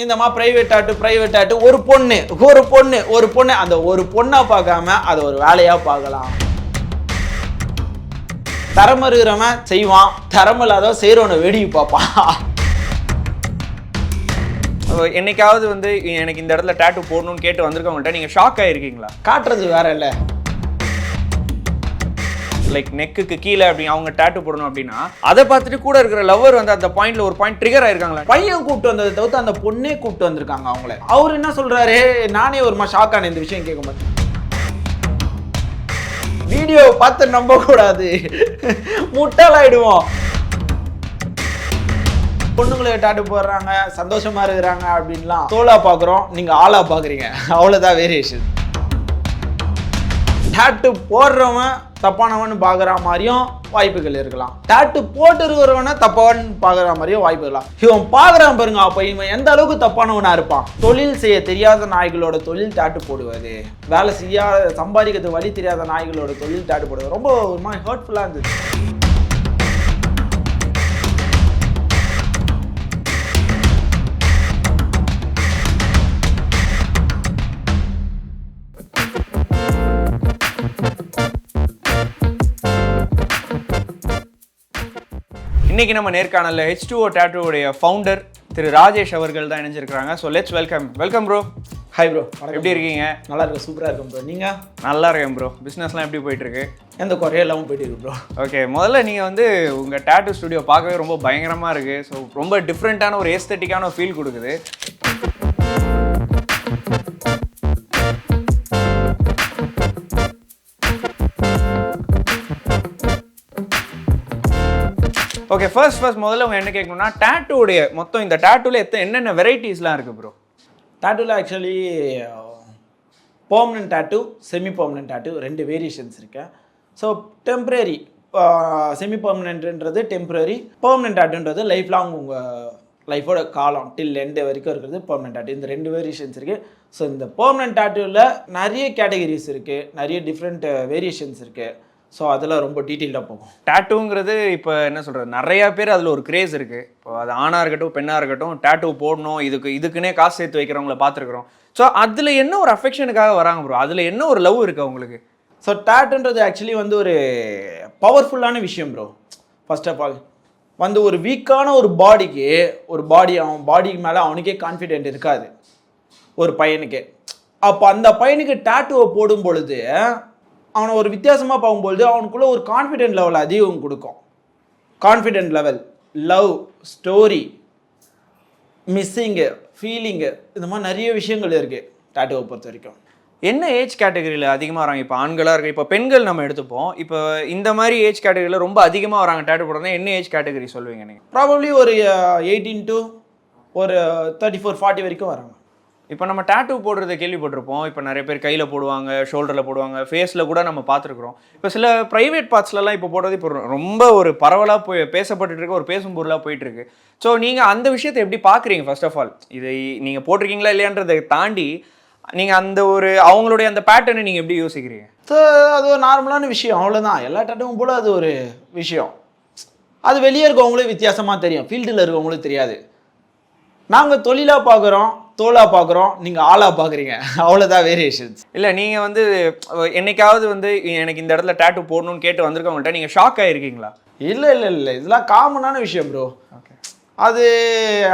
இந்த மாதிரி பிரைவேட் ஆட்டு பிரைவேட் ஆட்டு ஒரு பொண்ணு ஒரு பொண்ணு ஒரு பொண்ணு. அந்த ஒரு பொண்ணா பார்க்காம அதை ஒரு வேலையா பார்க்கலாம். தரம் இருக்கிறவன் செய்வான் தரம் இல்லாதவன் செய்கிறவனை வேடிக்கை பார்ப்பான். என்னைக்காவது வந்து எனக்கு இந்த இடத்துல டேட்டு போடணும்னு கேட்டு வந்திருக்கவங்கள்ட்ட நீங்க ஷாக் ஆயிருக்கீங்களா? காட்டுறது வேற இல்ல. லைக் நெக்குக்கு கீழே அப்படி அவங்க டேட்டு போடணும் அப்படின்னா அதை பார்த்துட்டு கூட இருக்கிற லவ்வர் வந்து அந்த பாயிண்ட்ல ஒரு பாயிண்ட் ட்ரிகர் ஆயிருக்காங்களா. பையன் கூப்பிட்டு வந்ததை தவிர்த்து அந்த பொண்ணே கூப்பிட்டு வந்திருக்காங்க அவங்கள. அவர் என்ன சொல்றாரு? நானே ஒரு ஷாக் ஆன இந்த விஷயம் கேட்கும்போது. வீடியோ பார்த்து நம்ப கூடாது. முட்டாளாயிடுவோம். பொண்ணுங்களை டாட்டு போடுறாங்க சந்தோஷமா இருக்கிறாங்க அப்படின்லாம் தோலா பாக்குறோம் நீங்க ஆளா பாக்குறீங்க அவ்வளவுதான் வேரியேஷன் டேட்டு போடுறவன் தப்பானவன் பார்க்குற மாதிரியும் வாய்ப்புகள் இருக்கலாம். டேட்டு போட்டு இருக்கிறவனை தப்பானவன் பார்க்குற மாதிரியும் வாய்ப்பு இருக்கலாம். இவன் பார்க்குறான் பாருங்க அப்போ இவன் எந்த அளவுக்கு தப்பானவனாக இருப்பான்? தொழில் செய்ய தெரியாத நாய்களோட தொழில் டேட்டு போடுவது. வேலை செய்யாத சம்பாதிக்கிறது வழி தெரியாத நாய்களோட தொழில் டேட்டு போடுவது. ரொம்ப ஒரு மாதிரி ஹர்ட்ஃபுல்லாக இருந்துச்சு இன்னைக்கு நம்ம நேர்காணல்ல ஹெச் டூ ஓ டேட்டூடைய ஃபவுண்டர் திரு ராஜேஷ் அவர்கள் தான் இணைஞ்சிருக்காங்க so let's welcome welcome bro hi bro எப்படி இருக்கீங்க? நல்லா இருக்கு சூப்பராக இருக்கும் ப்ரோ நீங்கள் நல்லா இருக்கேன் ப்ரோ பிஸ்னஸ்லாம் எப்படி போயிட்டு இருக்கு எந்த குறையும் இல்லாமல் போயிட்டு இருக்கு ப்ரோ ஓகே முதல்ல நீங்கள் வந்து உங்கள் டேட்டூ ஸ்டுடியோ பார்க்கவே ரொம்ப பயங்கரமாக இருக்குது ஸோ ரொம்ப டிஃப்ரெண்ட்டான ஒரு ஏஸ்தட்டிக்கான ஃபீல் கொடுக்குது. ஓகே ஃபர்ஸ்ட் ஃபர்ஸ்ட் முதல்ல உங்க என்ன கேட்கணும்னா டேட்டூடைய மொத்தம் இந்த டேட்டூல எத்தனை என்னென்ன வெரைட்டிஸ்லாம் இருக்குது bro டாட்டூவில் actually permanent tattoo semi permanent tattoo ரெண்டு வேரியேஷன்ஸ் இருக்கு ஸோ டெம்ப்ரரி செமி பர்மனன்ட்ன்றது டெம்ப்ரரி பர்மனன்ட் டாட்டூன்றது லைஃப் லாங் உங்கள் லைஃபோட காலம் டில் எண்டு வரைக்கும் இருக்கிறது பர்மனன்ட் டாட்டூ இந்த ரெண்டு வேரியேஷன்ஸ் இருக்குது ஸோ இந்த பர்மனன்ட் டாட்டூவில் நிறைய கேட்டகரிஸ் இருக்குது நிறைய டிஃப்ரெண்ட் வேரியேஷன்ஸ் இருக்குது ஸோ அதெல்லாம் ரொம்ப டீட்டெயில்டாக போகும். டேட்டூங்கிறது இப்போ என்ன சொல்கிறது நிறையா பேர் அதில் ஒரு கிரேஸ் இருக்குது இப்போ அது ஆணாக இருக்கட்டும் பெண்ணாக இருக்கட்டும் டேட்டூ போடணும் இதுக்கு இதுக்குன்னே காசு சேர்த்து வைக்கிறவங்கள பார்த்துருக்குறோம். ஸோ அதில் என்ன ஒரு அஃபெக்ஷனுக்காக வராங்க ப்ரோ அதில் என்ன ஒரு லவ் இருக்குது அவங்களுக்கு? ஸோ டாட்டுன்றது ஆக்சுவலி வந்து ஒரு பவர்ஃபுல்லான விஷயம் ப்ரோ ஃபர்ஸ்ட் ஆஃப் ஆல் வந்து ஒரு வீக்கான ஒரு பாடிக்கு ஒரு பாடி அவன் பாடிக்கு மேலே அவனுக்கே கான்ஃபிடென்ட் இருக்காது. ஒரு பையனுக்கு. அப்போ அந்த பையனுக்கு டாட்டுவை போடும் பொழுது அவனை ஒரு வித்தியாசமாக பார்க்கும்பொழுது அவனுக்குள்ள ஒரு கான்ஃபிடென்ட் லெவல் அதிகம் கொடுக்கும். Confident level love story missing feeling இந்த மாதிரி நிறைய விஷயங்கள் இருக்குது டாட்டுவை பொறுத்த வரைக்கும். என்ன ஏஜ் கேட்டகரியில் அதிகமாக வராங்க? இப்போ ஆண்களாக இருக்கு இப்போ பெண்கள் நம்ம எடுத்துப்போம். இப்போ இந்த மாதிரி ஏஜ் கேட்டகரியில் ரொம்ப அதிகமாக வராங்க டேட்டூ போடுறதா என்ன ஏஜ் கேட்டகரி சொல்லுவீங்க நீங்கள் ப்ராபப்ளி ஒரு எயிட்டீன் டு ஒரு தேர்ட்டி ஃபோர் ஃபார்ட்டி வரைக்கும் வராங்க. இப்போ நம்ம டேட்டூ போடுறத கேள்விப்பட்டிருப்போம். இப்போ நிறைய பேர் கையில் போடுவாங்க ஷோல்டரில் போடுவாங்க ஃபேஸில் கூட நம்ம பார்த்துருக்குறோம். இப்போ சில ப்ரைவேட் பார்ட்ஸ்லலாம் இப்போ போடுறது இப்போ ரொம்ப ஒரு பரவலாக போய் பேசப்பட்டுட்டு இருக்க ஒரு பேசும் பொருளாக போயிட்டுருக்கு ஸோ நீங்கள் அந்த விஷயத்தை எப்படி பார்க்குறீங்க ஃபர்ஸ்ட் ஆஃப் ஆல் இதை நீங்கள் போட்டிருக்கீங்களா இல்லையான்றதை தாண்டி நீங்கள் அந்த ஒரு அவங்களுடைய அந்த பேட்டர்னை நீங்கள் எப்படி யோசிக்கிறீங்க? ஸோ அது ஒரு நார்மலான விஷயம் அவ்வளோதான் எல்லா டேட்டும் போல அது ஒரு விஷயம். அது வெளியே இருக்கவங்களும் வித்தியாசமாக தெரியும். ஃபீல்டில் இருக்கவங்களும் தெரியாது. நாங்கள் தொழிலாக பார்க்குறோம் தோலாக பார்க்குறோம் நீங்கள் ஆளாக பார்க்குறீங்க அவ்வளோதான் வேரியேஷன்ஸ் இல்லை நீங்கள் வந்து என்னைக்காவது வந்து எனக்கு இந்த இடத்துல டேட்டூ போடணும்னு கேட்டு வந்திருக்கவங்கள்ட்ட நீங்கள் ஷாக் ஆகிருக்கீங்களா இல்லை இல்லை இல்லை. இதெல்லாம் காமனான விஷயம் ப்ரோ அது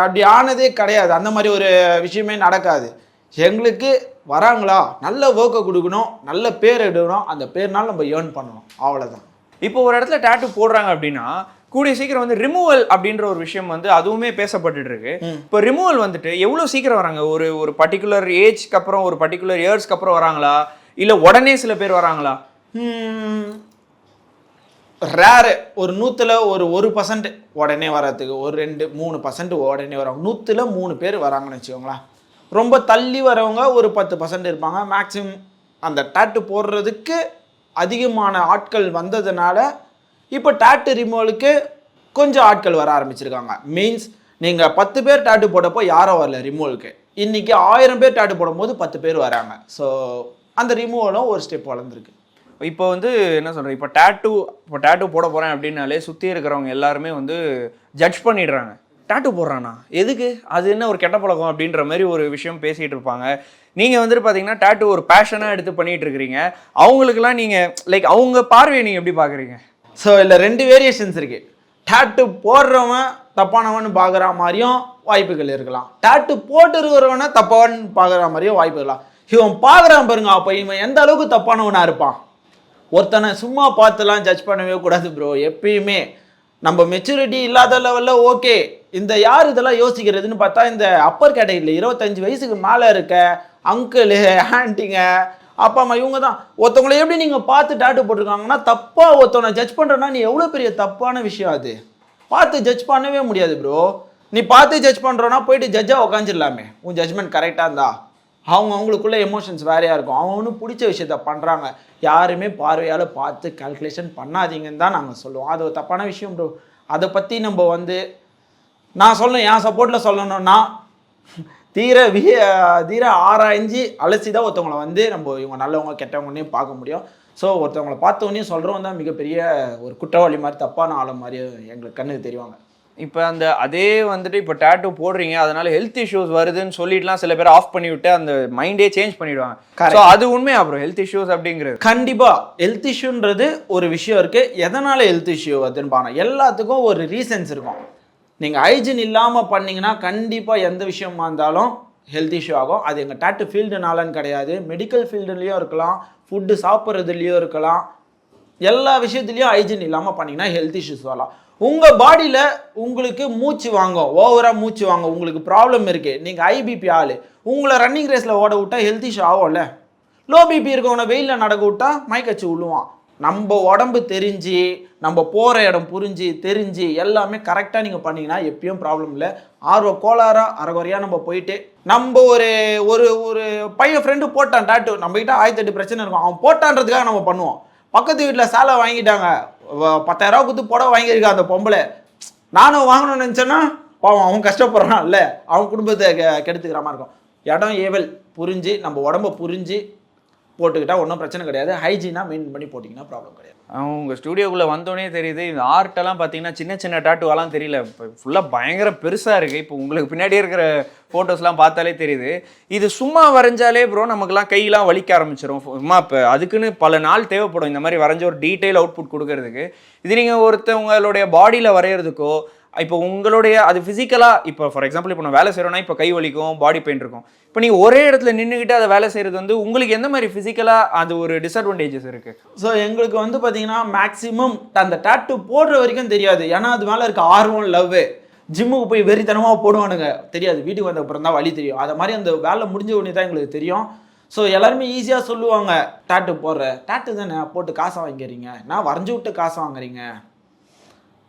அப்படி ஆனதே கிடையாது. அந்த மாதிரி ஒரு விஷயமே நடக்காது. எங்களுக்கு வராங்களா? நல்ல ஒர்க்கை கொடுக்கணும் நல்ல பேர் எடுக்கணும். அந்த பேர்னால நம்ம ஏர்ன் பண்ணணும். அவ்வளோதான் இப்போ ஒரு இடத்துல டேட்டூ போடுறாங்க அப்படின்னா கூடிய சீக்கிரம் வந்து ரிமூவல் அப்படின்ற ஒரு விஷயம் வந்து அதுவுமே பேசப்பட்டுட்டு இருக்கு இப்போ ரிமூவல் வந்துட்டு எவ்வளோ சீக்கிரம் வராங்க? ஒரு ஒரு பர்டிகுலர் ஏஜ்க்கு அப்புறம் ஒரு பர்டிகுலர் இயர்ஸ்க்கு அப்புறம் வராங்களா? இல்லை உடனே சில பேர் வராங்களா? ரேரு ஒரு நூற்றுல ஒரு ஒரு பர்சன்ட் உடனே வர்றதுக்கு ஒரு ரெண்டு மூணு பர்சன்ட் உடனே வராங்க நூற்றுல மூணு பேர் வராங்கன்னு வச்சுக்கோங்களேன் ரொம்ப தள்ளி வரவங்க ஒரு பத்து பர்சன்ட் இருப்பாங்க. மேக்ஸிமம் அந்த டாட்டு போடுறதுக்கு அதிகமான ஆட்கள் வந்ததுனால இப்போ டேட்டு ரிமூவலுக்கு கொஞ்சம் ஆட்கள் வர ஆரம்பிச்சிருக்காங்க. மீன்ஸ் நீங்கள் பத்து பேர் டாட்டு போட்டப்போ யாரும் வரல ரிமூவலுக்கு இன்றைக்கி ஆயிரம் பேர் டாட்டு போடும்போது பத்து பேர் வராங்க. ஸோ அந்த ரிமூவலும் ஒரு ஸ்டெப் வளர்ந்துருக்கு. இப்போ வந்து என்ன சொல்கிறேன் இப்போ டேட்டூ இப்போ டேட்டூ போட போகிறேன் அப்படின்னாலே சுற்றி இருக்கிறவங்க எல்லாருமே வந்து ஜட்ஜ் பண்ணிடுறாங்க. டேட்டு போடுறானா? எதுக்கு? அது என்ன ஒரு கெட்ட பழக்கம் அப்படின்ற மாதிரி ஒரு விஷயம் பேசிகிட்டு இருப்பாங்க. நீங்கள் வந்துட்டு பார்த்தீங்கன்னா டேட்டு ஒரு பேஷனாக எடுத்து பண்ணிகிட்ருக்கிறீங்க இருக்கிறீங்க. அவங்களுக்குலாம் நீங்கள் லைக் அவங்க பார்வையை நீங்கள் எப்படி பார்க்குறீங்க ஸோ இதில் ரெண்டு வேரியேஷன்ஸ் இருக்குது டாட்டு போடுறவன் தப்பானவன் பார்க்குற மாதிரியும் வாய்ப்புகள் இருக்கலாம். டாட்டு போட்டு இருக்கிறவனை தப்பானவன் பார்க்குற மாதிரியும் வாய்ப்பு இருக்கலாம். இவன் பார்க்குறான் பாருங்க அப்போ இவன் எந்த அளவுக்கு தப்பானவனாக இருப்பான்? ஒருத்தனை சும்மா பார்த்துலாம் ஜட்ஜ் பண்ணவே கூடாது ப்ரோ எப்பயுமே நம்ம மெச்சூரிட்டி இல்லாத லெவலில் ஓகே இந்த யார் இதெல்லாம் யோசிக்கிறதுன்னு பார்த்தா இந்த அப்பர் கேட்டகரியில் இருபத்தஞ்சு வயசுக்கு மேலே இருக்க அங்கிள் ஆண்டிங்க அப்பா அம்மா இவங்க தான் ஒருத்தவங்களை எப்படி நீங்கள் பார்த்து டாட்டு போட்டிருக்காங்கன்னா தப்பாக ஒருத்தவனை ஜட்ஜ் பண்ணுறனா நீ எவ்வளோ பெரிய தப்பான விஷயம் அது? பார்த்து ஜட்ஜ் பண்ணவே முடியாது ப்ரோ நீ பார்த்து ஜட்ஜ் பண்ணுறோன்னா போயிட்டு ஜட்ஜாக உக்காந்துடலாமே. உன் ஜட்ஜ்மெண்ட் கரெக்டாக இருந்தா. அவங்க அவங்களுக்குள்ள எமோஷன்ஸ் வேறையாக இருக்கும். அவனும் பிடிச்ச விஷயத்த பண்ணுறாங்க யாருமே பார்வையால் பார்த்து கால்குலேஷன் பண்ணாதீங்கன்னு தான் நாங்கள் சொல்லுவோம். அது ஒரு தப்பான விஷயம் ப்ரோ அதை பற்றி நம்ம வந்து நான் சொல்லணும் என் சப்போர்ட்டில் சொல்லணும்னா தீர வி தீர ஆராய்ஞ்சு அலசி தான் ஒருத்தவங்களை வந்து நம்ம இவங்க நல்லவங்க கெட்டவங்கன்னே பார்க்க முடியும். ஸோ ஒருத்தவங்களை பார்த்தோன்னே சொல்கிறவங்க தான் மிகப்பெரிய ஒரு குற்றவாளி மாதிரி தப்பான ஆளை மாதிரி எங்களுக்கு கண்ணுக்கு தெரிவாங்க. இப்போ அந்த அதே வந்துட்டு இப்போ டேட்டூ போடுறீங்க அதனால ஹெல்த் இஷ்யூஸ் வருதுன்னு சொல்லிட்டுலாம் சில பேர் ஆஃப் பண்ணி விட்டு அந்த மைண்டே சேஞ்ச் பண்ணிடுவாங்க. ஸோ அது உண்மையா அப்புறம் ஹெல்த் இஷ்யூஸ் அப்படிங்கிறது. கண்டிப்பா. ஹெல்த் இஷ்யூன்றது ஒரு விஷயம் இருக்கு. எதனால ஹெல்த் இஷ்யூ வருதுன்னு பாருங்க. எல்லாத்துக்கும் ஒரு ரீசன்ஸ் இருக்கும். நீங்கள் ஹைஜின் இல்லாமல் பண்ணீங்கன்னா கண்டிப்பாக எந்த விஷயமா இருந்தாலும் ஹெல்த் இஷ்யூ ஆகும். அது எங்கள் டாட்டு ஃபீல்டுனாலன்னு கிடையாது. மெடிக்கல் ஃபீல்டுலேயும் இருக்கலாம். ஃபுட்டு சாப்பிட்றதுலேயும் இருக்கலாம். எல்லா விஷயத்துலையும் ஹைஜின் இல்லாமல் பண்ணிங்கன்னா ஹெல்த் இஷ்யூஸ் வரலாம். உங்கள் பாடியில் உங்களுக்கு மூச்சு வாங்கும். ஓவராக மூச்சு வாங்கும். உங்களுக்கு ப்ராப்ளம் இருக்குது நீங்கள் ஐபிபி ஆள். உங்களை ரன்னிங் ரேஸில் ஓட விட்டால் ஹெல்த் இஷ்யூ ஆகும்ல. லோ பிபி இருக்கவனை வெயிலில் நடக்க விட்டா மயக்கச்சு விழுவான் நம்ம உடம்பு தெரிஞ்சு நம்ம போகிற இடம் புரிஞ்சு தெரிஞ்சு எல்லாமே கரெக்டாக நீங்கள் பண்ணிங்கன்னா எப்பயும் ப்ராப்ளம் இல்லை. ஆர்வ கோளாறாக அறகுறையாக நம்ம போயிட்டு நம்ம ஒரு ஒரு ஒரு பையன் ஃப்ரெண்டு போட்டான் டாட்டு நம்மகிட்ட ஆயிரத்தி எட்டு பிரச்சனை இருக்கும். அவன் போட்டான்றதுக்காக நம்ம பண்ணுவோம். பக்கத்து வீட்டில் சேலை வாங்கிட்டாங்க. பத்தாயிரரூவா கொடுத்து புடவை வாங்கியிருக்கா அந்த பொம்பளை. நானும் வாங்கணும்னு நினச்சேன்னா பாவம் அவன் கஷ்டப்படுறான் இல்லை அவன் குடும்பத்தை கெடுத்துக்கிற மாதிரி இருக்கும். இடம் ஏவல் புரிஞ்சு நம்ம உடம்ப புரிஞ்சு போட்டுக்கிட்டால் ஒன்றும் பிரச்சனை கிடையாது. ஹைஜீனாக மெயின்டைன் பண்ணி போட்டிங்கன்னா ப்ராப்ளம் கிடையாது. அவங்க ஸ்டுடியோக்குள்ளே வந்தோடனே தெரியுது இந்த ஆர்ட்டெல்லாம் பார்த்தீங்கன்னா சின்ன சின்ன டாட்டுவெல்லாம் தெரியல. இப்போ ஃபுல்லாக பயங்கர பெருசாக இருக்குது இப்போ உங்களுக்கு பின்னாடி இருக்கிற ஃபோட்டோஸ்லாம் பார்த்தாலே தெரியுது. இது சும்மா வரைஞ்சாலே ப்ரோ நமக்குலாம் கையெல்லாம் வலிக்க ஆரம்பிச்சிடும் சும்மா இப்போ அதுக்குன்னு பல நாள் தேவைப்படும். இந்த மாதிரி வரைஞ்ச ஒரு டீட்டெயில் அவுட்புட் கொடுக்கறதுக்கு. இது நீங்கள் ஒருத்தவங்களுடைய பாடியில் வரைகிறதுக்கோ இப்போ உங்களுடைய அது ஃபிசிக்கலாக இப்போ ஃபார் எக்ஸாம்பிள் இப்போ நான் வேலை செய்கிறோன்னா இப்போ கை வலிக்கும் பாடி பெயின் இருக்கும். இப்போ நீங்கள் ஒரே இடத்துல நின்றுக்கிட்டு அதை வேலை செய்கிறது வந்து உங்களுக்கு எந்த மாதிரி ஃபிசிக்கலாக அது ஒரு டிஸ்அட்வான்டேஜஸ் இருக்குது ஸோ எங்களுக்கு வந்து பார்த்தீங்கன்னா மேக்ஸிமம் அந்த டாட்டு போடுற வரைக்கும் தெரியாது. ஏன்னா அது மேலே இருக்க ஆர்வம் லவ்வு ஜிம்முக்கு போய் வெறித்தனமாக போடுவானுங்க. தெரியாது. வீட்டுக்கு வந்த அப்புறம் தான் வழி தெரியும். அதை மாதிரி அந்த வேலை முடிஞ்ச உடனே தான் எங்களுக்கு தெரியும். ஸோ எல்லாருமே ஈஸியாக சொல்லுவாங்க டாட்டு போடுற. டாட்டு தானே? போட்டு காசை வாங்கிக்கிறீங்க. நான் வரைஞ்சி விட்டு காசை வாங்குறீங்க.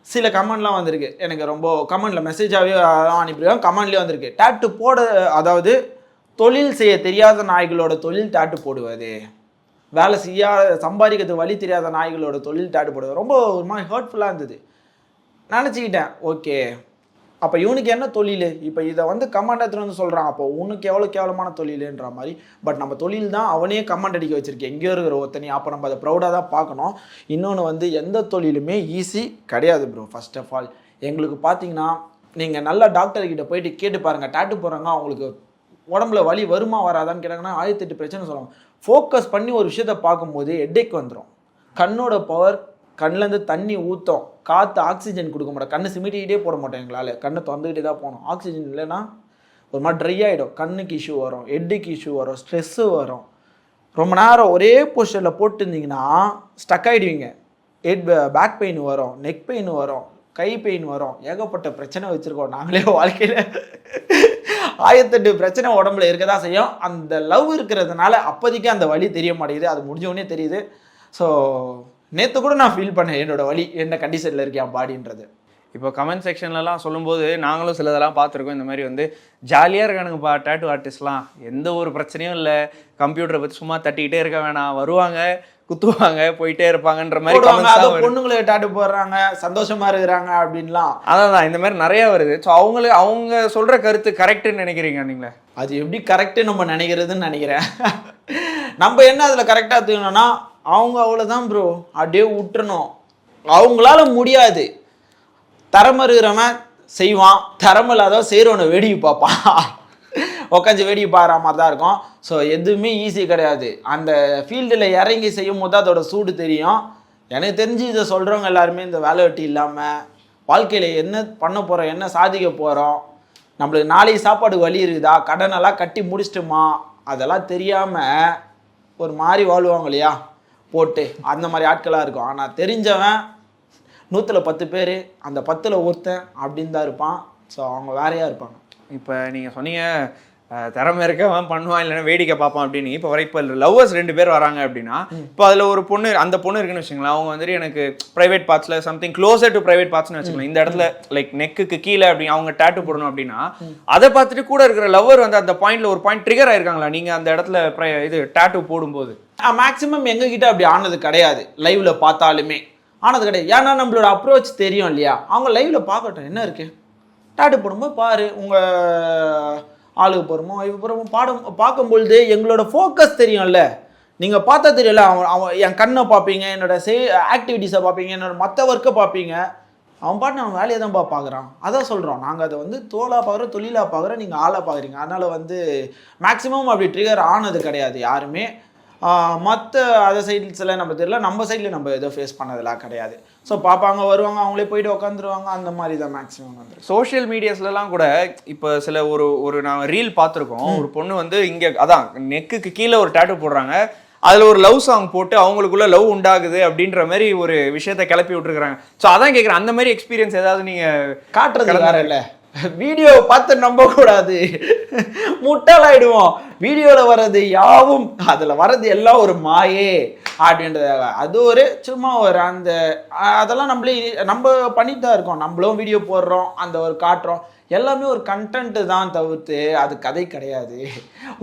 சில கமெண்ட்லாம் வந்திருக்கு. எனக்கு ரொம்ப கமெண்டில் மெசேஜாகவே அனுப்பிடுவேன் கமெண்ட்லேயே வந்திருக்கு. டேட்டு போட அதாவது தொழில் செய்ய தெரியாத நாய்களோட தொழில் டாட்டு போடுவது. வேலை செய்யாத சம்பாதிக்கிறதுக்கு வழி தெரியாத நாய்களோட தொழில் டாட்டு போடுவது. ரொம்ப ஒரு மாதிரி ஹர்ட்ஃபுல்லாக இருந்தது. நினச்சிக்கிட்டேன். ஓகே அப்போ இவனுக்கு என்ன தொழில்? இப்போ இதை வந்து கமாண்ட் எடுத்துட்டு வந்து சொல்கிறான் அப்போ உனக்கு எவ்வளோ கேவலமான தொழிலுன்ற மாதிரி. பட் நம்ம தொழில் தான் அவனே கமாண்ட் அடிக்க வச்சிருக்கேன். எங்கேயோ இருக்கிற ஒருத்தனி. அப்போ நம்ம அதை ப்ரௌடாக தான் பார்க்கணும். இன்னொன்று வந்து எந்த தொழிலுமே ஈஸி கிடையாது ப்ரோ ஃபர்ஸ்ட் ஆஃப் ஆல் எங்களுக்கு பார்த்தீங்கன்னா நீங்கள் நல்ல டாக்டர்கிட்ட போயிட்டு கேட்டு பாருங்கள் டாட்டு போகிறாங்க அவங்களுக்கு உடம்புல வலி வருமா வராதான்னு கேட்டாங்கன்னா ஆயிரத்தெட்டு பிரச்சனை சொல்லுவாங்க. ஃபோக்கஸ் பண்ணி ஒரு விஷயத்த பார்க்கும்போது ஹெட்டேக் வந்துடும் கண்ணோட பவர் கண்ணிலேருந்து தண்ணி ஊற்றும் காற்று ஆக்சிஜன் கொடுக்க மாட்டோம். கண்ணை சிமிட்டிக்கிட்டே போட மாட்டோம் எங்களால். கண்ணை திறந்துக்கிட்டே தான் போகணும். ஆக்சிஜன் இல்லைன்னா ஒரு மாதிரி ட்ரை ஆகிடும் கண்ணுக்கு இஷ்யூ வரும் ஹெட்டுக்கு இஷ்யூ வரும் ஸ்ட்ரெஸ்ஸு வரும். ரொம்ப நேரம் ஒரே பொசிஷனில் போட்டுருந்தீங்கன்னா ஸ்டக் ஆகிடுவீங்க ஹெட் பேக் பெயின் வரும் நெக் பெயின் வரும் கை பெயின் வரும். ஏகப்பட்ட பிரச்சனை வச்சுருக்கோம் நாங்களே வாழ்க்கையில். ஆயிரத்தெட்டு பிரச்சனை உடம்புல இருக்க தான் செய்யும். அந்த லவ் இருக்கிறதுனால அப்போதைக்கு அந்த வழி தெரிய மாட்டேங்குது. அது முடிஞ்சவுடனே தெரியுது. ஸோ நேற்று கூட நான் ஃபீல் பண்ணேன் என்னோட வலி என்ன கண்டிஷனில் இருக்கேன் பாடின்றது இப்போ கமெண்ட் செக்ஷன்லலாம் சொல்லும்போது நாங்களும் சிலதெல்லாம் பார்த்துருக்கோம். இந்த மாதிரி வந்து ஜாலியாக இருக்கானுங்கப்பா டேட்டு ஆர்டிஸ்ட்லாம் எந்த ஒரு பிரச்சனையும் இல்லை. கம்ப்யூட்டரை பற்றி சும்மா தட்டிக்கிட்டே இருக்க வேணாம். வருவாங்க குத்துவாங்க போயிட்டே இருப்பாங்கன்ற மாதிரி. பொண்ணுங்களை டாட்டு போடுறாங்க சந்தோஷமா இருக்கிறாங்க அப்படின்லாம். அதான் தான் இந்த மாதிரி நிறைய வருது. ஸோ அவங்களே அவங்க சொல்கிற கருத்து கரெக்டுன்னு நினைக்கிறீங்க நீங்களே? அது எப்படி கரெக்டு நம்ம நினைக்கிறதுன்னு நினைக்கிறேன். நம்ம என்ன அதில் கரெக்டாக தூக்கணும்னா அவங்க அவ்வளோதான் ப்ரோ அப்படியே விட்டுறணும். அவங்களால முடியாது. தரமறுகிறவன் செய்வான். தரம் இல்லாத செய்கிறவனை வேடிக்கை பார்ப்பான். உட்காந்து வேடிக்கை பார்க்குற மாதிரி தான் இருக்கும். ஸோ எதுவுமே ஈஸி கிடையாது. அந்த ஃபீல்டில் இறங்கி செய்யும் போது அதோட சூடு தெரியும். எனக்கு தெரிஞ்சு இதை சொல்கிறவங்க எல்லாருமே இந்த வேலை வெட்டி இல்லாமல் வாழ்க்கையில் என்ன பண்ண போகிறோம் என்ன சாதிக்க போகிறோம் நம்மளுக்கு நாளைக்கு சாப்பாடு வழி இருக்குதா கடனெல்லாம் கட்டி முடிச்சிட்டுமா அதெல்லாம் தெரியாமல் ஒரு மாதிரி வாழ்வாங்க இல்லையா? போட்டு அந்த மாதிரி ஆட்களாக இருக்கும். ஆனால் தெரிஞ்சவன் நூற்றில் பத்து பேர் அந்த பத்தில் ஒருத்தன் அப்படின்னு தான் இருப்பான். ஸோ அவங்க வேறையாக இருப்பாங்க. இப்போ நீங்கள் சொன்னீங்க திறமை இருக்கவன் பண்ணுவான் இல்லைன்னா வேடிக்கை பார்ப்பான் அப்படின்னு. இப்போ வரை இப்போ லவ்வர்ஸ் ரெண்டு பேர் வராங்க அப்படின்னா இப்போ அதில் ஒரு பொண்ணு அந்த பொண்ணு இருக்குன்னு வச்சுங்களேன் அவங்க வந்துட்டு எனக்கு ப்ரைவேட் பார்ட்ஸில் சம்திங் க்ளோசர் டு ப்ரைவேட் பார்ட்ஸ்னு வச்சுக்கலாம் இந்த இடத்துல லைக் நெக்குக்கு கீழே அப்படி அவங்க டேட்டு போடணும் அப்படின்னா அதை பார்த்துட்டு கூட இருக்கிற லவ்வர் வந்து அந்த பாயிண்ட்ல ஒரு பாயிண்ட் ட்ரிகர் ஆயிருக்காங்களா? நீங்கள் அந்த இடத்துல இது டேட்டு போடும்போது. மேக்ஸிமம் எங்ககிட்ட அப்படி ஆனது கிடையாது. லைவ்ல பார்த்தாலுமே. ஆனது கிடையாது. ஏன்னா நம்மளோட அப்ரோச் தெரியும் இல்லையா? அவங்க லைவ்ல பார்க்கட்டும். என்ன இருக்கு? டாட்டு போடும்போது பாரு உங்க ஆளுக்கு போகிறோமோ இப்போ பாடம் பாடும் பார்க்கும்பொழுது எங்களோட ஃபோக்கஸ் தெரியும்ல. நீங்கள் பார்த்தா தெரியல அவன் அவன் என் கண்ணை பார்ப்பீங்க என்னோட செய் ஆக்டிவிட்டீஸை பார்ப்பீங்க என்னோட மற்ற ஒர்க்கை பார்ப்பீங்க. அவன் பாட்டு அவன் வேலையை தான்ப்பா பார்க்குறான். அதான் சொல்கிறோம் நாங்கள் அதை வந்து தோலாக பார்க்குறோம் தொழிலாக பார்க்குறோம் நீங்கள் ஆளாக பார்க்குறீங்க. அதனால் வந்து மேக்ஸிமம் அப்படி ட்ரிகர் ஆனது கிடையாது யாருமே. மற்ற அதர் சைட்ஸில் நம்ம தெரியல நம்ம சைடில் நம்ம எதுவும் ஃபேஸ் பண்ணதெல்லாம் கிடையாது. ஸோ பார்ப்பாங்க வருவாங்க அவங்களே போயிட்டு உட்காந்துருவாங்க அந்த மாதிரி தான் மேக்ஸிமம் வந்து. சோஷியல் மீடியாஸ்லலாம் கூட இப்போ சில ஒரு ஒரு நான் ரீல் பார்த்துருக்கோம் ஒரு பொண்ணு வந்து இங்கே அதான் நெக்குக்கு கீழே ஒரு டேட்டு போடுறாங்க அதில் ஒரு லவ் சாங் போட்டு அவங்களுக்குள்ள லவ் உண்டாகுது அப்படின்ற மாதிரி ஒரு விஷயத்த கிளப்பி விட்டுருக்காங்க ஸோ அதான் கேட்குறேன் அந்த மாதிரி எக்ஸ்பீரியன்ஸ் ஏதாவது நீங்கள் காட்டுறது வேற இல்ல. வீடியோவை பார்த்து நம்ப கூடாது. முட்டாளாயிடுவோம். வீடியோவில் வர்றது யாவும் அதில் வர்றது எல்லாம் ஒரு மாயே அப்படின்றதாக அது ஒரு சும்மா ஒரு அந்த அதெல்லாம் நம்மளே நம்ம பண்ணிட்டு தான் இருக்கோம். நம்மளும் வீடியோ போடுறோம் அந்த ஒரு காட்டுறோம். எல்லாமே ஒரு கண்டென்ட்டு தான் தவிர்த்து அது கதை கிடையாது.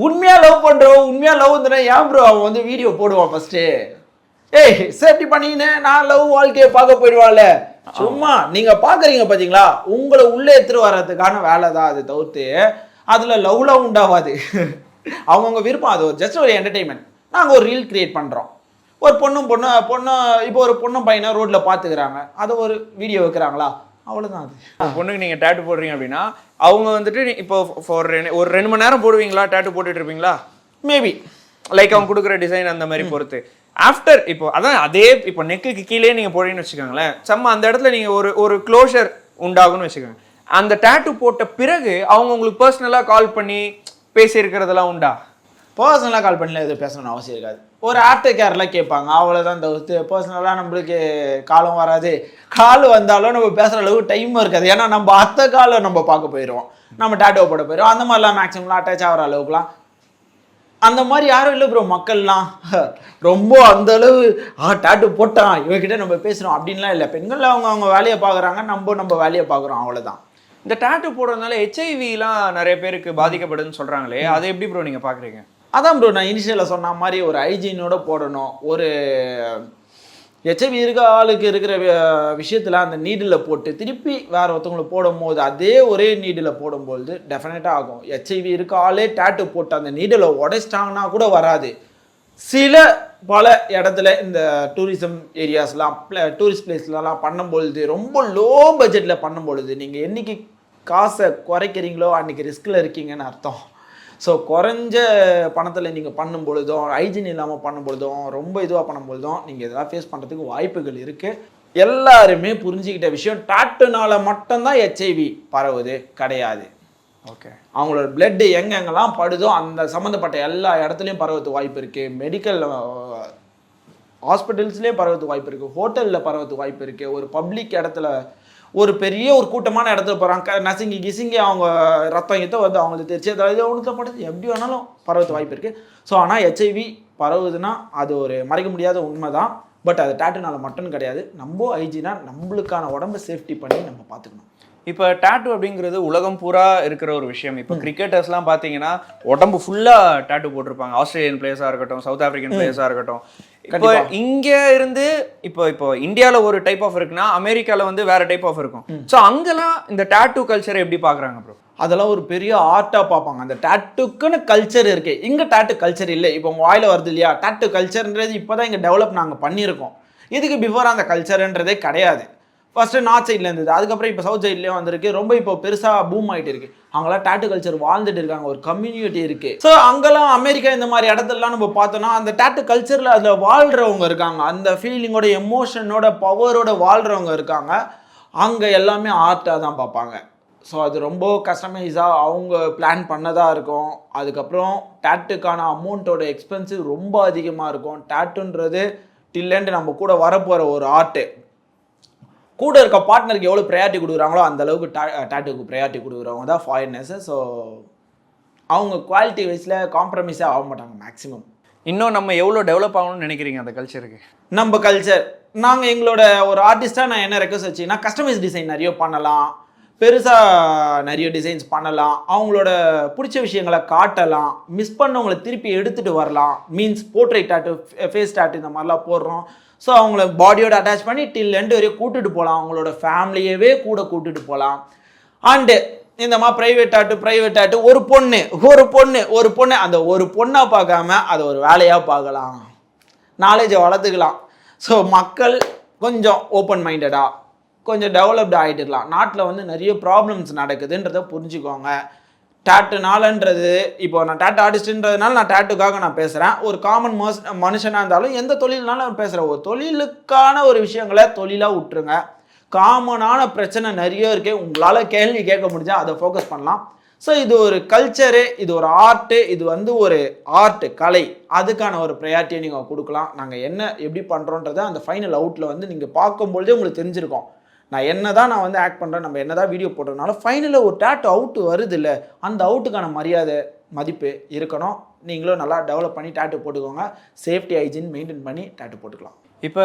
உண்மையாக லவ் பண்ணுறோம் உண்மையாக லவ் வந்துனா ஏன் ப்ரோ அவன் வந்து வீடியோ போடுவான் ஃபஸ்ட்டு ஏய் சேஃப்டி பண்ணின்னு நான் லவ் வாழ்க்கையை பார்க்க போயிடுவாள்ல சும்மா நீங்க பாக்குறீங்க பாத்தீங்களா? உங்களை உள்ளே எடுத்துட்டு வர்றதுக்கான வேலை தான் அது தவிர்த்து அதுல லவ்லாம் உண்டாகாது அவங்கவுங்க விருப்பம் அது ஒரு ஜஸ்ட் ஒரு என்டர்டைன்மெண்ட் நாங்க ஒரு ரீல் கிரியேட் பண்றோம். ஒரு பொண்ணும் பொண்ணு பொண்ணு இப்போ ஒரு பொண்ணும் பையனை ரோட்ல பாத்துக்கிறாங்க. அதை ஒரு வீடியோ வைக்கிறாங்களா? அவ்வளவுதான் அது. பொண்ணுக்கு நீங்கள் டேட்டு போடுறீங்க அப்படின்னா அவங்க வந்துட்டு இப்போ ஃபார் ஒரு ரெண்டு மணி நேரம் போடுவீங்களா? டேட்டு போட்டுட்டு இருப்பீங்களா? மேபி லைக் அவங்க கொடுக்குற டிசைன் அந்த மாதிரி பொறுத்து. ஆஃப்டர் இப்போ அதான் அதே இப்போ நெக்குக்கு கீழே நீங்கள் போடுறீங்கன்னு வச்சுக்கோங்களேன். செம்ம அந்த இடத்துல நீங்கள் ஒரு ஒரு க்ளோஷர் உண்டாகும்னு வச்சுக்கோங்க. அந்த டேட்டு போட்ட பிறகு அவங்க உங்களுக்கு பர்சனலாக கால் பண்ணி பேசியிருக்கிறதெல்லாம் உண்டா? பர்சனலாக கால் பண்ணல எதுவும் பேசணும்னு அவசியம் இருக்காது. ஒரு ஆஃப்டர் கேர்லாம் கேட்பாங்க. அவ்வளோதான் தவிர்த்து பர்சனலாக நம்மளுக்கு காலம் வராது. கால் வந்தாலும் நம்ம பேசுகிற அளவுக்கு டைமும் இருக்காது. ஏன்னா நம்ம அத்தை காலை நம்ம பார்க்க போயிடுவோம். நம்ம டேட்டோ போட போயிடுவோம். அந்த மாதிரிலாம் மேக்ஸிமம்லாம் அட்டாச் ஆகிற அளவுக்குலாம் அந்த மாதிரி யாரும் இல்லை ப்ரோ மக்கள்லாம். ரொம்ப அந்த அளவு ஆ டாட்டு போட்டான் இவகிட்ட நம்ம பேசுகிறோம் அப்படின்லாம் இல்லை. பெண்கள் அவங்க அவங்க வேலையை பார்க்குறாங்க நம்ம நம்ம வேலையை பார்க்குறோம் அவ்வளோதான் இந்த டேட்டு போடுறதுனால ஹெச்ஐவிலாம் நிறைய பேருக்கு பாதிக்கப்படுதுன்னு சொல்றாங்களே அதை எப்படி ப்ரோ நீங்க பாக்குறீங்க அதான் ப்ரோ நான் இனிஷியலில் சொன்ன மாதிரி ஒரு ஹைஜீனோட போடணும் ஒரு எச்ஐவி இருக்க ஆளுக்கு இருக்கிற விஷயத்தில் அந்த நீடில் போட்டு திருப்பி வேறு ஒருத்தவங்களை போடும்போது அதே ஒரே நீடில் போடும்போது டெஃபினட்டாக ஆகும். எச்ஐவி இருக்க ஆளே டேட்டு போட்டு அந்த நீடில் உடைச்சிட்டாங்கன்னா கூட வராது. சில பல இடத்துல இந்த டூரிசம் ஏரியாஸ்லாம் டூரிஸ்ட் பிளேஸ்லலாம் பண்ணும்பொழுது ரொம்ப லோ பட்ஜெட்டில் பண்ணும்பொழுது நீங்கள் என்னைக்கு காசை குறைக்கிறீங்களோ அன்றைக்கி ரிஸ்கில் இருக்கீங்கன்னு அர்த்தம். ஸோ குறைஞ்ச பணத்தில் நீங்கள் பண்ணும் பொழுதும் ஹைஜீன் இல்லாமல் பண்ணும் பொழுதும் ரொம்ப இதுவாக பண்ணும் பொழுதும் நீங்கள் இதெல்லாம் ஃபேஸ் பண்ணுறதுக்கு வாய்ப்புகள் இருக்குது எல்லாருமே புரிஞ்சுக்கிட்ட விஷயம் டாட்டுனால மட்டும்தான் ஹெச்ஐவி பரவுது கிடையாது. ஓகே அவங்களோட பிளட் எங்கெங்கெல்லாம் படுதோ அந்த சம்மந்தப்பட்ட எல்லா இடத்துலையும் பரவத்துக்கு வாய்ப்பு இருக்குது மெடிக்கல் ஹாஸ்பிட்டல்ஸ்லேயே பரவத்துக்கு வாய்ப்பு இருக்குது ஹோட்டலில் பரவத்துக்கு வாய்ப்பு இருக்குது ஒரு பப்ளிக் இடத்துல ஒரு பெரிய ஒரு கூட்டமான இடத்துல போகிறாங்க நசுங்கி கிசுங்கி அவங்க ரத்தம் கிட்ட வந்து அவங்களுக்கு தெரிச்சு அதாவது அவனுக்கு படுது எப்படி வேணாலும் பரவத்துக்கு வாய்ப்பு இருக்குது ஸோ ஆனால் ஹெச்ஐவி பரவுதுன்னா அது ஒரு மறைக்க முடியாத உண்மை தான் பட் அது டேட்டுனால மட்டும் கிடையாது. நம்ம ஐஜினா நம்மளுக்கான உடம்ப சேஃப்டி பண்ணி நம்ம பார்த்துக்கணும். இப்போ டேட்டு அப்படிங்கிறது உலகம் பூரா இருக்கிற ஒரு விஷயம். இப்போ கிரிக்கெட்டர்ஸ்லாம் பார்த்தீங்கன்னா உடம்பு ஃபுல்லாக டேட்டு போட்டிருப்பாங்க. ஆஸ்திரேலியன் பிளேயர்ஸாக இருக்கட்டும் சவுத் ஆப்பிரிக்கன் பிளேயர்ஸாக இருக்கட்டும். இப்போ. இங்க இருந்து இப்போ இப்போ இந்தியால ஒரு டைப் ஆஃப் இருக்குன்னா அமெரிக்கால வந்து வேற டைப் ஆஃப் இருக்கும். ஸோ அங்கெல்லாம் இந்த டேட்டு கல்ச்சரை எப்படி பார்க்கறாங்க ப்ரோ அதெல்லாம் ஒரு பெரிய ஆர்ட்டாக பார்ப்பாங்க அந்த டாட்டுக்குன்னு கல்ச்சர் இருக்கு. இங்கே டாட்டு கல்ச்சர் இல்லை. இப்போ உங்கள் வாயில் வருது இல்லையா? டாட்டு கல்ச்சர்ன்றது இப்போ தான் இங்கே டெவலப் நாங்கள் பண்ணியிருக்கோம். இதுக்கு பிஃபோர் அந்த கல்ச்சர்ன்றதே கிடையாது. ஃபர்ஸ்ட் நார்த் சைடில் இருந்தது. அதுக்கப்புறம் இப்போ சவுத் சைட்லேயும் வந்திருக்கு. ரொம்ப இப்போ பெருசாக பூம் ஆகிட்டு இருக்கு. அவங்களாம் டாட்டு கல்ச்சர் வாழ்ந்துட்டு இருக்காங்க. ஒரு கம்யூனிட்டி இருக்கு. ஸோ அங்கெல்லாம் அமெரிக்கா இந்த மாதிரி இடத்துலலாம் நம்ம பார்த்தோம்னா அந்த டாட்டு கல்ச்சரில் அதில் வாழ்கிறவங்க இருக்காங்க. அந்த ஃபீலிங்கோட எமோஷனோட பவரோட வாழ்கிறவங்க இருக்காங்க. அங்கே எல்லாமே ஆர்ட்டாக தான் பார்ப்பாங்க. ஸோ அது ரொம்ப கஸ்டமைஸாக அவங்க பிளான் பண்ணதாக இருக்கும். அதுக்கப்புறம் டேட்டுக்கான அமௌண்ட்டோட எக்ஸ்பென்சிவ் ரொம்ப அதிகமாக இருக்கும். டேட்டுன்றது டில்லன்ட்டு நம்ம கூட வரப்போகிற ஒரு ஆர்ட்டு கூட இருக்க பார்ட்னருக்கு எவ்வளோ ப்ரையாரிட்டி கொடுக்குறாங்களோ அந்த அளவுக்கு டேட்டுக்கு ப்ரையாரிட்டி கொடுக்குறவங்க தான் ஃபாரினர்ஸ் ஸோ அவங்க குவாலிட்டி வைஸில் காம்ப்ரமைஸே ஆக மாட்டாங்க மேக்ஸிமம் இன்னும் நம்ம எவ்வளோ டெவலப் ஆகணும்னு நினைக்கிறீங்க அந்த கல்ச்சருக்கு நம்ம கல்ச்சர் நாங்கள் எங்களோட ஒரு ஆர்டிஸ்ட்டாக நான் என்ன ரெக்வஸ்ட் வச்சுன்னா கஸ்டமைஸ் டிசைன் நிறைய பண்ணலாம். பெருசாக நிறைய டிசைன்ஸ் பண்ணலாம். அவங்களோட பிடிச்ச விஷயங்களை காட்டலாம். மிஸ் பண்ணவங்களை திருப்பி எடுத்துகிட்டு வரலாம். Means portrait tattoo face tattoo இந்த மாதிரிலாம் போடுறோம். ஸோ அவங்கள பாடியோட அட்டாச் பண்ணி டில் எண்டு வரையும் கூட்டுட்டு போகலாம் அவங்களோட ஃபேமிலியவே கூட கூட்டுட்டு போகலாம் அண்டு இந்த மாதிரி ப்ரைவேட் ஆட்டு ப்ரைவேட் ஆட்டு ஒரு பொண்ணு ஒரு பொண்ணு ஒரு பொண்ணு அந்த ஒரு பொண்ணாக பார்க்காம அதை ஒரு வேலையாக பார்க்கலாம். நாலேஜை வளர்த்துக்கலாம். ஸோ மக்கள் கொஞ்சம் ஓப்பன் மைண்டடாக கொஞ்சம் டெவலப்டு ஆகிட்டுக்கலாம் நாட்டில் வந்து நிறைய ப்ராப்ளம்ஸ் நடக்குதுன்றதை புரிஞ்சுக்கோங்க. டேட்டுனாலன்றது இப்போ நான் டேட்டு ஆர்டிஸ்ட்ன்றதுனால நான் டேட்டுக்காக நான் பேசுகிறேன் ஒரு காமன் மோஸ் மனுஷனாக இருந்தாலும் எந்த தொழில்னாலும் நான் பேசுகிறேன் ஒரு தொழிலுக்கான ஒரு விஷயங்களை தொழிலாக விட்டுருங்க. காமனான பிரச்சனை நிறைய இருக்கே உங்களால் கேள்வி கேட்க முடிஞ்சால் அதை ஃபோக்கஸ் பண்ணலாம். ஸோ இது ஒரு கல்ச்சரு இது ஒரு ஆர்ட்டு இது வந்து ஒரு ஆர்ட்டு கலை. அதுக்கான ஒரு ப்ரையாரிட்டியை நீங்கள் கொடுக்கலாம். நாங்கள் என்ன எப்படி பண்ணுறோன்றதை அந்த ஃபைனல் அவுட்டில் வந்து நீங்கள் பார்க்கும்பொழுதே உங்களுக்கு தெரிஞ்சிருக்கோம். நான் என்ன தான் நான் வந்து ஆக்ட் பண்ணுறேன் நம்ம என்ன தான் வீடியோ போடுறதுனால ஃபைனலில் ஒரு டேட் அவுட் வருது இல்லை அந்த அவுட்டுக்கான மரியாதை மதிப்பு இருக்கணும். நீங்களும் நல்லா டெவலப் பண்ணி டேட்டு போட்டுக்கோங்க. சேஃப்டி ஹைஜின் மெயின்டைன் பண்ணி டேட்டு போட்டுக்கலாம். இப்போ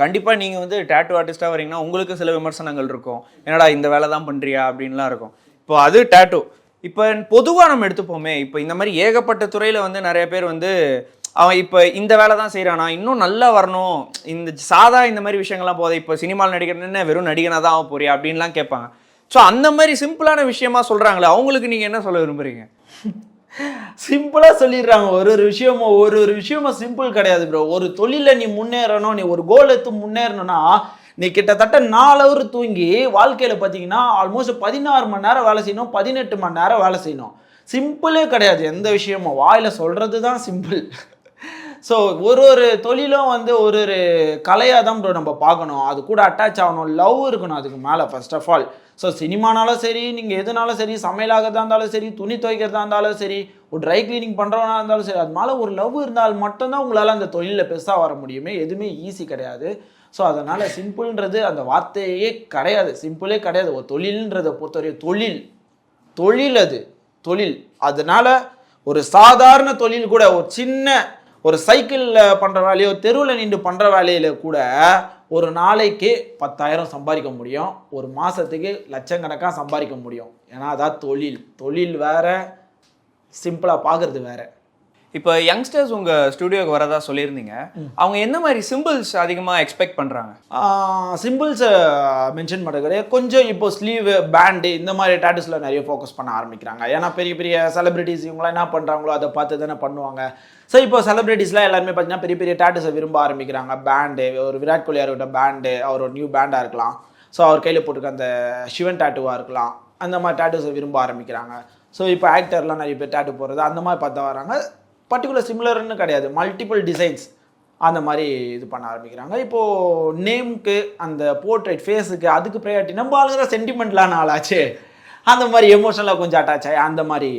கண்டிப்பாக நீங்கள் வந்து டேட்டூ ஆர்டிஸ்ட்டாக வரீங்கன்னா உங்களுக்கு சில விமர்சனங்கள் இருக்கும். என்னடா இந்த வேலை தான் பண்ணுறியா அப்படின்லாம் இருக்கும். இப்போ அது டேட்டூ இப்போ பொதுவாக நம்ம எடுத்துப்போமே இப்போ இந்த மாதிரி ஏகப்பட்ட துறையில் வந்து நிறைய பேர் வந்து அவன் இப்போ இந்த வேலை தான் செய்கிறானா இன்னும் நல்லா வரணும். இந்த சாதா இந்த மாதிரி விஷயங்கள்லாம் போதே இப்போ சினிமாவில் நடிக்கிறேன்னு வெறும் நடிகனாக தான் ஆக போறியா அப்படின்லாம் கேட்பாங்க. ஸோ அந்த மாதிரி சிம்பிளான விஷயமா சொல்கிறாங்களே அவங்களுக்கு நீங்கள் என்ன சொல்ல விரும்புறீங்க? சிம்பிளாக சொல்லிடுறாங்க ஒரு ஒரு விஷயமும் ஒரு ஒரு விஷயமும் சிம்பிள் கிடையாது ப்ரோ ஒரு தொழிலில் நீ முன்னேறணும் நீ ஒரு கோல் எடுத்து முன்னேறணும்னா நீ கிட்டத்தட்ட நாலு தூங்கி வாழ்க்கையில் பார்த்தீங்கன்னா ஆல்மோஸ்ட் பதினாறு மணி நேரம் வேலை செய்யணும் பதினெட்டு மணி நேரம் வேலை செய்யணும். சிம்பிளே கிடையாது எந்த விஷயமும். வாயில் சொல்கிறது தான் சிம்பிள். ஸோ ஒரு ஒரு தொழிலும் வந்து ஒரு ஒரு கலையாக தான் ப்ரோ நம்ம பார்க்கணும். அது கூட அட்டாச் ஆகணும். லவ் இருக்கணும் அதுக்கு மேலே ஃபர்ஸ்ட் ஆஃப் ஆல் ஸோ சினிமானாலும் சரி நீங்கள் எதுனாலும் சரி சமையலாகிறதா இருந்தாலும் சரி துணி துவைக்கிறதா இருந்தாலும் சரி ஒரு ட்ரை கிளீனிங் பண்ணுறவனா இருந்தாலும் சரி அது மேலே ஒரு லவ் இருந்தால் மட்டும்தான் உங்களால் அந்த தொழிலில் பெருசாக வர முடியுமே. எதுவுமே ஈஸி கிடையாது. ஸோ அதனால் சிம்பிள்ன்றது அந்த வார்த்தையே கிடையாது. சிம்பிளே கிடையாது. ஒரு தொழில்ன்றதை பொறுத்தவரை தொழில். தொழில் அது. தொழில். அதனால் ஒரு சாதாரண தொழில் கூட ஒரு சின்ன ஒரு சைக்கிளில் பண்ணுற வேலையோ தெருவில் நின்று பண்ணுற வேலையில் கூட ஒரு நாளைக்கு பத்தாயிரம் சம்பாதிக்க முடியும். ஒரு மாதத்துக்கு லட்சக்கணக்காக சம்பாதிக்க முடியும். ஏன்னா அதான் தொழில். தொழில் வேறு சிம்பிளாக பார்க்குறது வேற. இப்போ யங்ஸ்டர்ஸ் உங்கள் ஸ்டுடியோக்கு வரதா சொல்லியிருந்தீங்க. அவங்க என்ன மாதிரி சிம்பிள்ஸ் அதிகமாக எக்ஸ்பெக்ட் பண்ணுறாங்க சிம்பிள்ஸை மென்ஷன் பண்ண கிடையாது கொஞ்சம் இப்போ ஸ்லீவு பேண்டு இந்த மாதிரி டேட்டஸில் நிறைய ஃபோக்கஸ் பண்ண ஆரம்பிக்கிறாங்க. ஏன்னா பெரிய பெரிய செலிபிரிட்டிஸ் இவங்களாம் என்ன பண்ணுறாங்களோ அதை பார்த்து தானே பண்ணுவாங்க. ஸோ இப்போ செலிபிரிட்டிஸ்லாம் எல்லாருமே பார்த்தீங்கன்னா பெரிய பெரிய டேட்டஸை விரும்ப ஆரம்பிக்கிறாங்க. பேண்டு ஒரு விராட் கோலியாக இருக்கட்டும் பேண்டு அவர் ஒரு நியூ பேண்டாக இருக்கலாம். ஸோ அவர் கையில் போட்டிருக்க அந்த சிவன் டேட்டுவாக இருக்கலாம். அந்த மாதிரி டேட்டூஸை விரும்ப ஆரம்பிக்கிறாங்க. ஸோ இப்போ ஆக்டர்லாம் நிறைய பேர் டேட்டு போடுறது அந்த மாதிரி பார்த்தா வராங்க. பர்டிகுலர் சிமிலர்னு கிடையாது. மல்டிபிள் டிசைன்ஸ் அந்த மாதிரி இது பண்ண ஆரம்பிக்கிறாங்க. இப்போது நேம்க்கு அந்த போர்ட்ரேட் ஃபேஸுக்கு அதுக்கு ப்ரையாரிட்டி நம்ம ஆளுங்கிற சென்டிமெண்ட்லான ஆளாச்சு. அந்த மாதிரி எமோஷனலாக கொஞ்சம் அட்டாச் ஆகி அந்த மாதிரி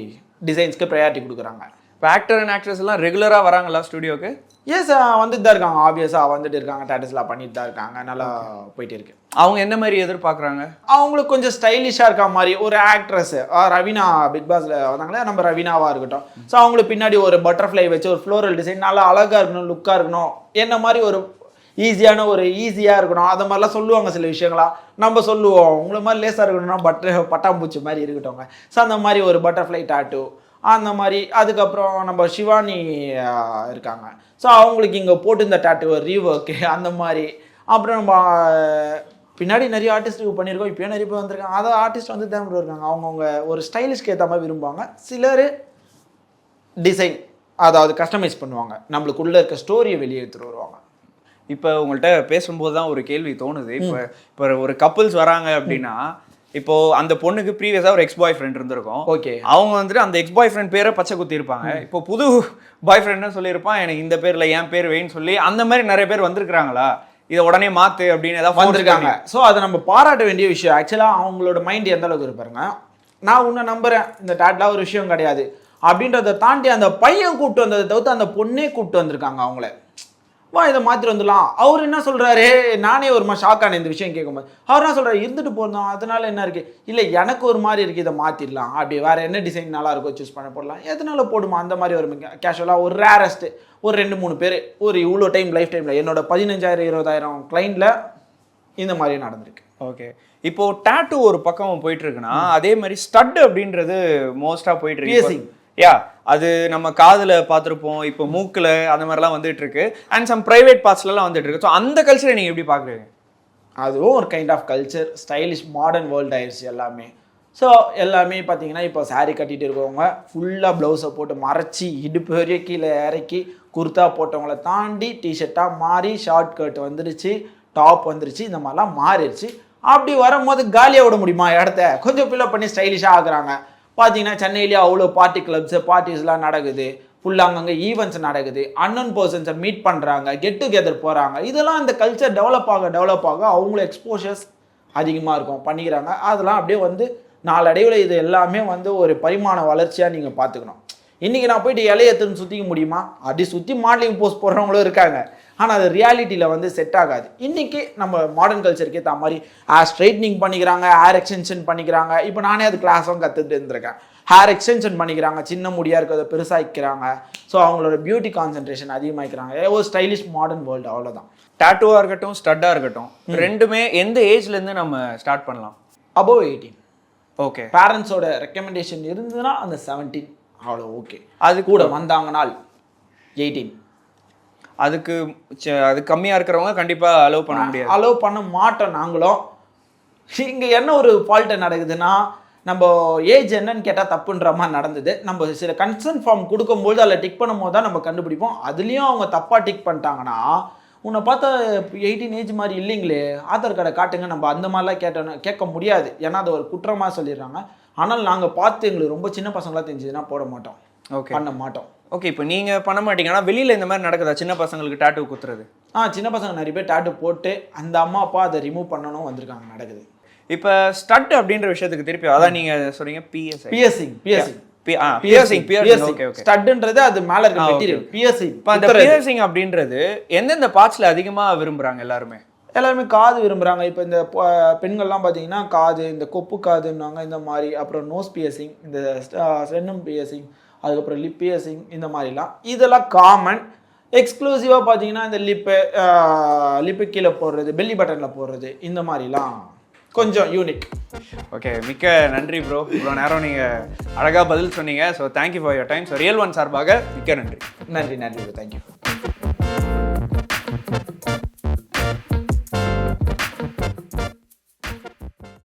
டிசைன்ஸ்க்கு ப்ரையாரிட்டி கொடுக்குறாங்க. இப்போ ஆக்டர் அண்ட் ஆக்ட்ரஸ் எல்லாம் ரெகுலராக வராங்களா ஸ்டுடியோக்கு எஸ் வந்துட்டு தான் இருக்காங்க. ஆப்வியஸாக வந்துட்டு இருக்காங்க. டேட்டஸ்லாம் பண்ணிட்டு தான் இருக்காங்க. நல்லா போயிட்டு இருக்கு. அவங்க என்ன மாதிரி எதிர்பார்க்குறாங்க? அவங்களுக்கு கொஞ்சம் ஸ்டைலிஷாக இருக்க மாதிரி ஒரு ஆக்ட்ரஸ் ரவீனா பிக் பாஸ்ல வந்தாங்களே நம்ம ரவீனாவா இருக்கட்டும். ஸோ அவங்களுக்கு பின்னாடி ஒரு பட்டர்ஃப்ளை வச்சு ஒரு ஃப்ளோரல் டிசைன் நல்லா அழகா இருக்கணும் லுக்காக இருக்கணும் என்ன மாதிரி ஒரு ஈஸியான ஒரு ஈஸியாக இருக்கணும் அந்த மாதிரிலாம் சொல்லுவாங்க சில விஷயங்களா. நம்ம சொல்லுவோம். உங்களை மாதிரி லேசாக இருக்கணும்னா பட்டர் பட்டாம்பூச்சி மாதிரி இருக்கட்டும்ங்க. ஸோ அந்த மாதிரி ஒரு பட்டர்ஃப்ளை டாட்டூ அந்த மாதிரி அதுக்கப்புறம் நம்ம சிவானி இருக்காங்க. ஸோ அவங்களுக்கு இங்கே போட்டு இந்த டாட்டு ரீஒர்க்கு அந்த மாதிரி. அப்புறம் நம்ம பின்னாடி நிறைய ஆர்டிஸ்ட்டுக்கு பண்ணியிருக்கோம். இப்போ நிறைய பேர் வந்திருக்காங்க. அதை ஆர்டிஸ்ட் வந்து தான் இருக்காங்க அவங்கவுங்க ஒரு ஸ்டைலிஷ்க்கு ஏற்ற மாதிரி விரும்புவாங்க. சிலர் டிசைன் அதாவது கஸ்டமைஸ் பண்ணுவாங்க. நம்மளுக்குள்ளே இருக்க ஸ்டோரியை வெளியே எடுத்துகிட்டு வருவாங்க. இப்போ உங்கள்கிட்ட பேசும்போது தான் ஒரு கேள்வி தோணுது. இப்போ இப்போ ஒரு கப்புள்ஸ் வராங்க அப்படின்னா இப்போ அந்த பொண்ணுக்கு ப்ரீவியஸாக ஒரு எக்ஸ் பாய் ஃப்ரெண்ட் இருந்திருக்கும். ஓகே. அவங்க வந்துட்டு அந்த எக்ஸ் பாய் ஃப்ரெண்ட் பேரை பச்சை குத்தி இருப்பாங்க இப்போ புது பாய் ஃப்ரெண்ட்னு சொல்லியிருப்பான் எனக்கு இந்த பேர்ல என் பேர் வேன்னு சொல்லி அந்த மாதிரி நிறைய பேர் வந்திருக்கிறாங்களா? இதை உடனே மாத்து அப்படின்னு ஏதாவது வந்திருக்காங்க. ஸோ அதை நம்ம பாராட்ட வேண்டிய விஷயம் ஆக்சுவலாக அவங்களோட மைண்ட் எந்த அளவுக்கு இருப்பாருங்க நான் உன்னை நம்புறேன். இந்த டேட்லாம் ஒரு விஷயம் கிடையாது. அப்படின்றத தாண்டி அந்த பையன் கூப்பிட்டு வந்ததை தவிர்த்து அந்த பொண்ணே கூப்பிட்டு வந்திருக்காங்க அவங்கள. வா இதை மாற்றி வந்துடலாம். அவர் என்ன சொல்றாரு? நானே ஒரு மாதிரி ஷாக் ஆனேன் இந்த விஷயம் கேட்கும்போது அவர் என்ன சொல்றாரு? இருந்துட்டு போனோம் அதனால என்ன இருக்கு? இல்லை எனக்கு ஒரு மாதிரி இருக்கு இதை மாற்றிடலாம் அப்படி வேற என்ன டிசைன் நல்லா இருக்கோ சூஸ் பண்ண போடலாம். எதனால போடுமா? அந்த மாதிரி ஒரு கேஷுவலாக ஒரு ரேரஸ்ட் ஒரு ரெண்டு மூணு பேர் ஒரு இவ்வளோ டைம் லைஃப் டைமில் என்னோட பதினஞ்சாயிரம் இருபதாயிரம் கிளைண்டில் இந்த மாதிரி நடந்திருக்கு. ஓகே இப்போ டாட்டூ ஒரு பக்கம் போயிட்டு இருக்குன்னா அதே மாதிரி ஸ்டட் அப்படின்றது மோஸ்டா போயிட்டு இருக்கு. யா அது நம்ம காதில் பார்த்துருப்போம். இப்போ மூக்கில் அந்த மாதிரிலாம் வந்துட்டு இருக்கு அண்ட் சம் ப்ரைவேட் பார்ட்ஸ்லலாம் வந்துட்டு இருக்கு ஸோ அந்த கல்ச்சரை நீங்கள் எப்படி பார்க்குறீங்க? அதுவும் ஒரு kind of culture stylish modern world ஆயிடுச்சு எல்லாமே. ஸோ எல்லாமே பார்த்தீங்கன்னா இப்போ சாரீ கட்டிகிட்டு இருக்கவங்க ஃபுல்லாக ப்ளவுஸை போட்டு மறைச்சி இடுப்பு வரைய கீழே இறக்கி குர்த்தா போட்டவங்கள தாண்டி டிஷர்ட்டாக மாறி ஷார்ட் கட் வந்துருச்சு டாப் வந்துருச்சு இந்த மாதிரிலாம் மாறிடுச்சு. அப்படி வரும்போது காலியாக விட முடியுமா? இடத்த கொஞ்சம் ஃபில்லப் பண்ணி ஸ்டைலிஷாக ஆகுறாங்க பார்த்தீங்கன்னா சென்னையிலேயே அவ்வளோ பார்ட்டி கிளப்ஸு பார்ட்டிஸ்லாம் நடக்குது. ஃபுல்லாக அங்கங்கே ஈவெண்ட்ஸ் நடக்குது. அன்னன் பர்சன்ஸை மீட் பண்ணுறாங்க கெட் டுகெதர் போகிறாங்க இதெல்லாம் அந்த கல்ச்சர் டெவலப் ஆக டெவலப் ஆக அவங்கள எக்ஸ்போஷர்ஸ் அதிகமாக இருக்கும். பண்ணிக்கிறாங்க. அதெல்லாம் அப்படியே வந்து நாளடைவில் இது எல்லாமே வந்து ஒரு பரிமாண வளர்ச்சியாக நீங்கள் பார்த்துக்கணும். இன்றைக்கி நான் போயிட்டு இலையத்துன்னு சுற்றிக்க முடியுமா? அப்படி சுற்றி மாடலிங் போஸ்ட் போடுறவங்களும் இருக்காங்க. ஆனால் அது ரியாலிட்டியில் வந்து செட் ஆகாது. இன்றைக்கி நம்ம மாடர்ன் கல்ச்சருக்கு ஏற்ற மாதிரி ஹேர் ஸ்ட்ரைட்னிங் பண்ணிக்கிறாங்க ஹேர் எக்ஸ்டென்ஷன் பண்ணிக்கிறாங்க. இப்போ நானே அது கிளாஸும் கற்றுட்டு இருந்திருக்கேன். ஹேர் எக்ஸ்டென்ஷன் பண்ணிக்கிறாங்க சின்ன முடியாக இருக்கிறத பெருசாகிக்கிறாங்க ஸோ அவங்களோட பியூட்டி கான்சன்ட்ரேஷன் அதிகமாகிக்கிறாங்க ஒரு ஸ்டைலிஷ் மாடர்ன் வேர்ல்டு அவ்வளோதான் டாட்டூவா இருக்கட்டும் ஸ்டட்டா இருக்கட்டும் ரெண்டுமே எந்த ஏஜ்ல இருந்து நம்ம ஸ்டார்ட் பண்ணலாம்? அபோவ் எயிட்டீன் ஓகே பேரண்ட்ஸோட ரெக்கமெண்டேஷன் இருந்ததுன்னா அந்த செவன்டீன் அவ்வளோ ஓகே அது கூட வந்தாங்கனால் எயிட்டீன் அதுக்கு அது கம்மியா இருக்கிறவங்க கண்டிப்பா அலோவ் பண்ண முடியாது. அலோவ் பண்ண மாட்டோம் நாங்களும். இங்கே என்ன ஒரு ஃபால்ட்டு நடக்குதுன்னா நம்ம ஏஜ் என்னன்னு கேட்டால் தப்புன்ற மாதிரி நடந்தது. நம்ம சில கன்சர்ன் ஃபார்ம் கொடுக்கும்போது அதில் டிக் பண்ணும்போது தான் நம்ம கண்டுபிடிப்போம். அதுலேயும் அவங்க தப்பாக டிக் பண்ணிட்டாங்கன்னா உன்னை பார்த்தா எயிட்டீன் ஏஜ் மாதிரி இல்லைங்களே ஆதார் கார்டை காட்டுங்க நம்ம அந்த மாதிரிலாம் கேட்டோன்னு கேட்க முடியாது. ஏன்னா அது ஒரு குற்றமாக சொல்லிடுறாங்க. ஆனால் நாங்கள் பார்த்து எங்களுக்கு ரொம்ப சின்ன பசங்களாக தெரிஞ்சதுன்னா போட மாட்டோம். ஓகே பண்ண மாட்டோம். ஓகே இப்போ நீங்க பண்ண மாட்டீங்கன்னா வெளியில இந்த மாதிரி நடக்குதா? சின்ன பசங்களுக்கு டாட்டூ குத்துறது. ஆ சின்ன பசங்க நிறைய பேர் டாட்டு போட்டு அந்த அம்மா அப்பா அதை ரிமூவ் பண்ணணும் வந்திருக்காங்க நடக்குது. இப்போ ஸ்டட் அப்படின்ற விஷயத்துக்கு திருப்பி அதான் நீங்க சொல்றீங்க பிஎஸ்ஐ பிஎஸ்சிங் பிஎஸ்சிங் பியர்சிங் பியர்சிங் ஓகே ஓகே ஸ்டட்ன்றது அது மேல இருக்க மெட்டீரியல் இப்போ அந்த பியர்சிங் அப்படின்றது எந்தெந்த பார்ட்ஸ்ல அதிகமா விரும்புறாங்க எல்லாருமே? எல்லாருமே காது விரும்புறாங்க. இப்போ இந்த பெண்கள்லாம் பார்த்தீங்கன்னா காது இந்த கொப்பு காதுன்னாங்க இந்த மாதிரி. அப்புறம் நோஸ் பியர்சிங் இந்த சென்னம் பியர்சிங் அதுக்கப்புறம் லிப் பியர்சிங் இந்த மாதிரிலாம். இதெல்லாம் காமன் எக்ஸ்க்ளூசிவாக பார்த்தீங்கன்னா இந்த லிப்பு லிப்பு கீழே போடுறது பெல்லி பட்டனில் போடுறது இந்த மாதிரிலாம். கொஞ்சம் யூனிக் ஓகே மிக்க நன்றி ப்ரோ இவ்வளோ நேரம் நீங்க அழகா பதில் சொன்னீங்க. So thank you for your time so real one சார்பாக மிக்க நன்றி. நன்றி நன்றி தேங்க்யூ